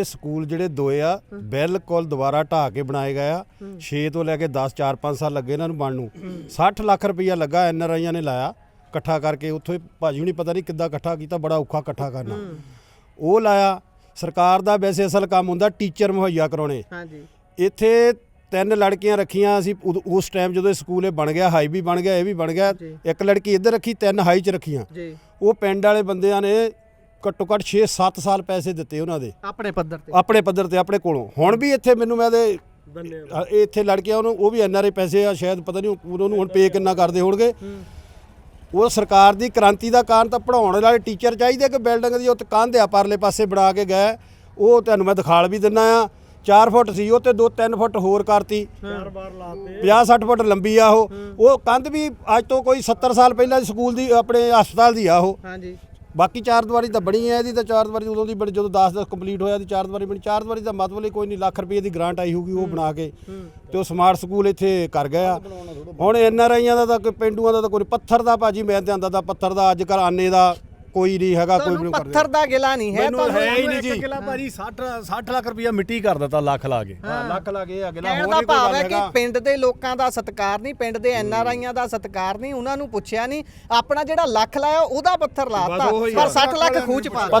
ਇਹ ਸਕੂਲ ਜਿਹੜੇ ਦੋਏ ਆ ਬਿਲਕੁਲ ਦੁਬਾਰਾ ਢਾਹ ਕੇ ਬਣਾਏ ਗਏ ਆ। 6 ਤੋਂ ਲੈ ਕੇ 10 4 5 ਸਾਲ ਲੱਗੇ ਇਹਨਾਂ ਨੂੰ ਬਣਨ ਨੂੰ। 60 ਲੱਖ ਰੁਪਈਆ ਲੱਗਾ ਐਨ ਆਰ ਆਈਆਂ ਨੇ ਲਾਇਆ ਇਕੱਠਾ ਕਰਕੇ ਉੱਥੋਂ ਹੀ ਭਾਜੀ ਹੁਣੀ ਪਤਾ ਨਹੀਂ ਕਿੱਦਾਂ ਇਕੱਠਾ ਕੀਤਾ ਬੜਾ ਔਖਾ ਇਕੱਠਾ ਕਰਨਾ। ਉਹ ਲਾਇਆ ਸਰਕਾਰ ਦਾ ਵੈਸੇ ਅਸਲ ਕੰਮ ਹੁੰਦਾ ਟੀਚਰ ਮੁਹੱਈਆ ਕਰਾਉਣੇ। ਹਾਂਜੀ। ਇੱਥੇ ਤਿੰਨ ਲੜਕੀਆਂ ਰੱਖੀਆਂ ਅਸੀਂ ਉਸ ਟਾਈਮ ਜਦੋਂ ਇਹ ਸਕੂਲ ਇਹ ਬਣ ਗਿਆ ਹਾਈ ਵੀ ਬਣ ਗਿਆ ਇਹ ਵੀ ਬਣ ਗਿਆ। ਇੱਕ ਲੜਕੀ ਇੱਧਰ ਰੱਖੀ ਤਿੰਨ ਹਾਈ 'ਚ ਰੱਖੀਆਂ। ਜੀ। ਉਹ ਪਿੰਡ ਵਾਲੇ ਬੰਦਿਆਂ ਨੇ ਘੱਟੋ ਘੱਟ 6-7 ਸਾਲ ਪੈਸੇ ਦਿੱਤੇ ਉਹਨਾਂ ਦੇ। ਆਪਣੇ ਪੱਧਰ ਤੇ। ਆਪਣੇ ਪੱਧਰ ਤੇ ਆਪਣੇ ਕੋਲੋਂ। ਹੁਣ ਵੀ ਇੱਥੇ ਮੈਨੂੰ ਮੈਂ ਦੇ ਇੱਥੇ ਲੜਕੀਆਂ ਉਹਨੂੰ ਉਹ ਵੀ ਐਨਆਰਏ ਪੈਸੇ ਆ ਸ਼ਾਇਦ ਪਤਾ ਨਹੀਂ ਉਹ- ਉਹਨੂੰ ਹੁਣ ਪੇ ਕਿੰਨਾ ਕਰਦੇ ਹੋਣਗੇ। ਉਹ ਸਰਕਾਰ ਦੀ ਕ੍ਰਾਂਤੀ ਦਾ ਕਾਰਨ ਤਾਂ ਪੜਾਉਣ ਵਾਲੇ ਟੀਚਰ ਚਾਹੀਦੇ ਕਿ ਬਿਲਡਿੰਗ ਦੀ ਉੱਤੇ ਕੰਧ ਆ ਪਰਲੇ ਪਾਸੇ ਬਣਾ ਕੇ ਗਏ। ਉਹ ਤੁਹਾਨੂੰ ਮੈਂ ਦਿਖਾਲ ਵੀ ਦਿੰਨਾ ਆ। 4 ਫੁੱਟ ਸੀ ਉਹ ਤੇ 2-3 ਫੁੱਟ ਹੋਰ ਕਰਤੀ। 50-60 ਫੁੱਟ ਲੰਬੀ ਆ ਉਹ। ਉਹ ਕੰਧ ਵੀ ਅੱਜ ਤੋਂ ਕੋਈ 70 ਸਾਲ ਪਹਿਲਾਂ ਸਕੂਲ ਦੀ ਆਪਣੇ ਹਸਪਤਾਲ ਦੀ ਆ ਉਹ। ਹਾਂਜੀ। ਬਾਕੀ ਚਾਰ ਦੀਵਾਰੀ ਤਾਂ ਬਣੀ ਹੈ ਇਹਦੀ ਤਾਂ ਚਾਰ ਦੀਵਾਰੀ ਉਦੋਂ ਦੀ ਬਣੀ ਜਦੋਂ 10 10 ਕੰਪਲੀਟ ਹੋਇਆ ਦੀ ਚਾਰ ਦੀਵਾਰੀ ਬਣੀ। ਚਾਰ ਦੀਵਾਰੀ ਦਾ ਮਤਲਬ ਹੀ ਕੋਈ ਨਹੀਂ ਲੱਖ ਰੁਪਏ ਦੀ ਗ੍ਰਾਂਟ ਆਈ ਹੋਊਗੀ ਉਹ ਬਣਾ ਕੇ। ਤੇ ਉਹ ਸਮਾਰਟ ਸਕੂਲ ਇੱਥੇ ਕਰ ਗਿਆ। ਹੁਣ ਐਨ ਆਰ ਆਈਆਂ ਦਾ ਤਾਂ ਕੋਈ ਪਿੰਡੂਆਂ ਦਾ ਤਾਂ ਕੋਈ ਪੱਥਰ ਦਾ ਭਾਜੀ ਮੈਂ ਤੇ ਆਂਦਾ ਦਾ ਪੱਥਰ ਦਾ ਅੱਜ ਕੱਲ ਆਨੇ ਦਾ। ਕੋਈ ਨਹੀਂ ਹੈਗਾ ਕੋਈ ਤੁਹਾਨੂੰ ਨਹੀਂ ਕਰਦੇ। ਪੱਥਰ ਦਾ ਗਿਲਾ ਨਹੀਂ ਹੈ ਮੈਨੂੰ ਤੁਹਾਨੂੰ ਹੈ ਹੀ ਨਹੀਂ ਜੀ। ਕਿਲਾ ਭਾਜੀ 60 60 ਲੱਖ ਰੁਪਇਆ ਮਿੱਟੀ ਕਰ ਦਿੱਤਾ ਲੱਖ ਲਾ ਕੇ। ਹਾਂ, ਲੱਖ ਲੱਗੇ ਅਗਲਾ ਕਹਿਣ ਹੋਰ ਦਾ ਭਾਵ ਗੱਲ ਹੈ ਕਿ ਪਿੰਡ ਦੇ ਲੋਕਾਂ ਦਾ ਸਤਿਕਾਰ ਨਹੀਂ ਪਿੰਡ ਦੇ ਐਨ ਆਰ ਆਈਆਂ ਦਾ ਸਤਿਕਾਰ ਨਹੀਂ ਉਹਨਾਂ ਨੂੰ ਪੁੱਛਿਆ ਨਹੀਂ। ਆਪਣਾ ਜਿਹੜਾ ਲੱਖ ਲਾਇਆ ਉਹਦਾ ਪੱਥਰ ਲਾਤਾ ਉਹੀ ਪਰ ਆ। 60 ਲੱਖ ਖੂਚ ਪਾ ਦਿੱਤਾ।